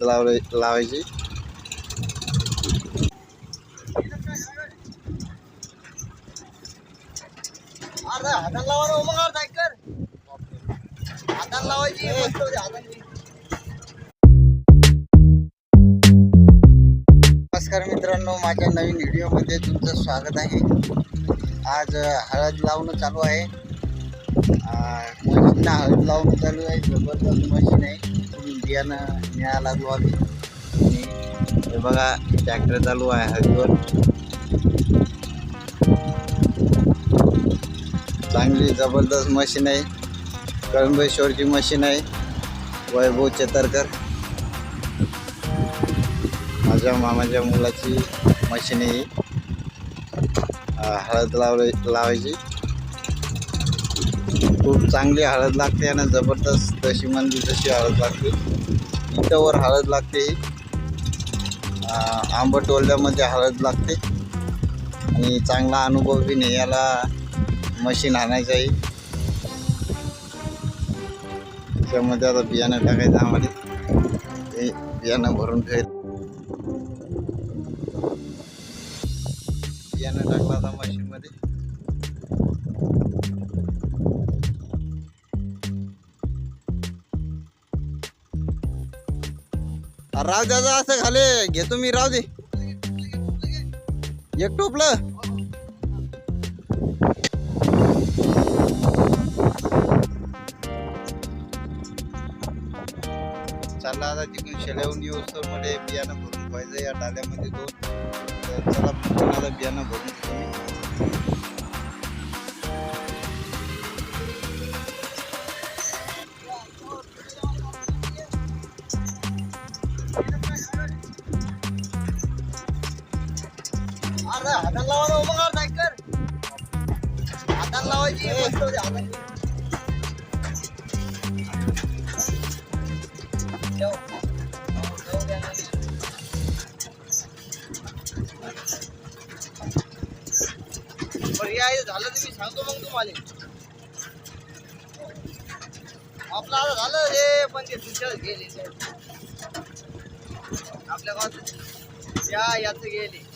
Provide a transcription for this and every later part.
लावले लावायची. अरे लावा मग अर्धा लावायची नमस्कार मित्रांनो माझ्या नवीन व्हिडिओमध्ये तुमचं स्वागत आहे. आज हळद लावणं चालू आहे. मशीनला हळद लावणं चालू आहे जबरदस्त मशीन आहे. बियाणं न्यायला लागलो आम्ही हे बघा ट्रॅक्टर चालू आहे हळदीवर चांगली जबरदस्त मशीन आहे. कळंबेश्वरची मशीन आहे. वैभव चेतरकर माझ्या मामाच्या मुलाची मशीन आहे हळद लावले लावायची. खूप चांगली हळद लागते आणि जबरदस्त जशी म्हणजे तशी हळद लागते. इथंवर हळद लागते. ही आंबट ओल्यामध्ये हळद लागते. आणि चांगला अनुभव बी नाही याला मशीन आणायचं आहे. त्याच्यामध्ये आता बियाणं टाकायचं आम्हाला. ते बियाणं भरून ठेवायचं बियाणं टाकलं आता मशीनमध्ये राव दादा असं खाले घेतो मी राव दे. एक टोपलं. चला आता तिकडून शेल्याहून तर मध्ये बियाणं भरून पाहिजे. या डाल्यामध्ये दोन. चला बियाणं भरून हातात हाताला लावा ना मग नाही कर. हाताला लावायची मस्त होती झालं तर मी सांगतो मग तुम्हाला. आपलं आता झालं रे पण ते तुमच्या गेले. आपल्या गावात या याचं गेले.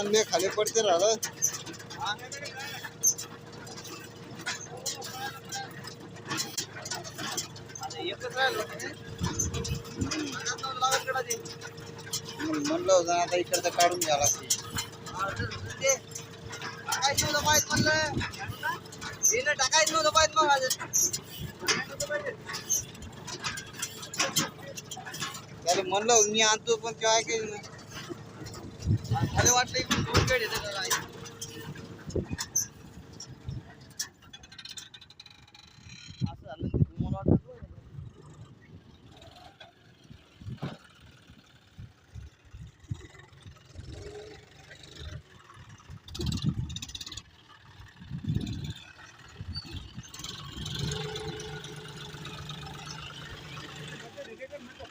आणि मी खाली पडते राहिलं म्हणलं होतं आता इकडचं काढून घ्या लागते टाकायचं नव्हतं पाहिजे म्हणलं. हिनं टाकायचं नव्हतं पाहिजे मग आज. त्याला म्हणलं मी आणतो पण ते ऐकायचं नाही मला वाटलं इकडून दोन गड येतात का काय. असं झालं ना ते मला वाटलं दोन आहे. हो, अरे बरं.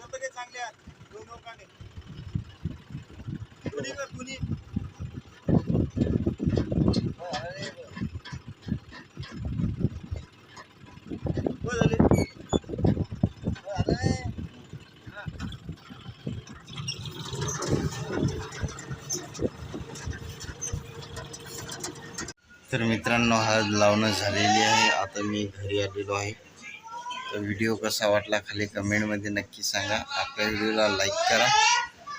हो, झाले. हो, झालं रे. हा. तर मित्रांनो हळद लावणं झालेली आहे. आता मी घरी आलेलो आहे. तर व्हिडिओ कसा वाटला खाली कमेंटमध्ये नक्की सांगा. आपल्या व्हिडिओला लाईक करा.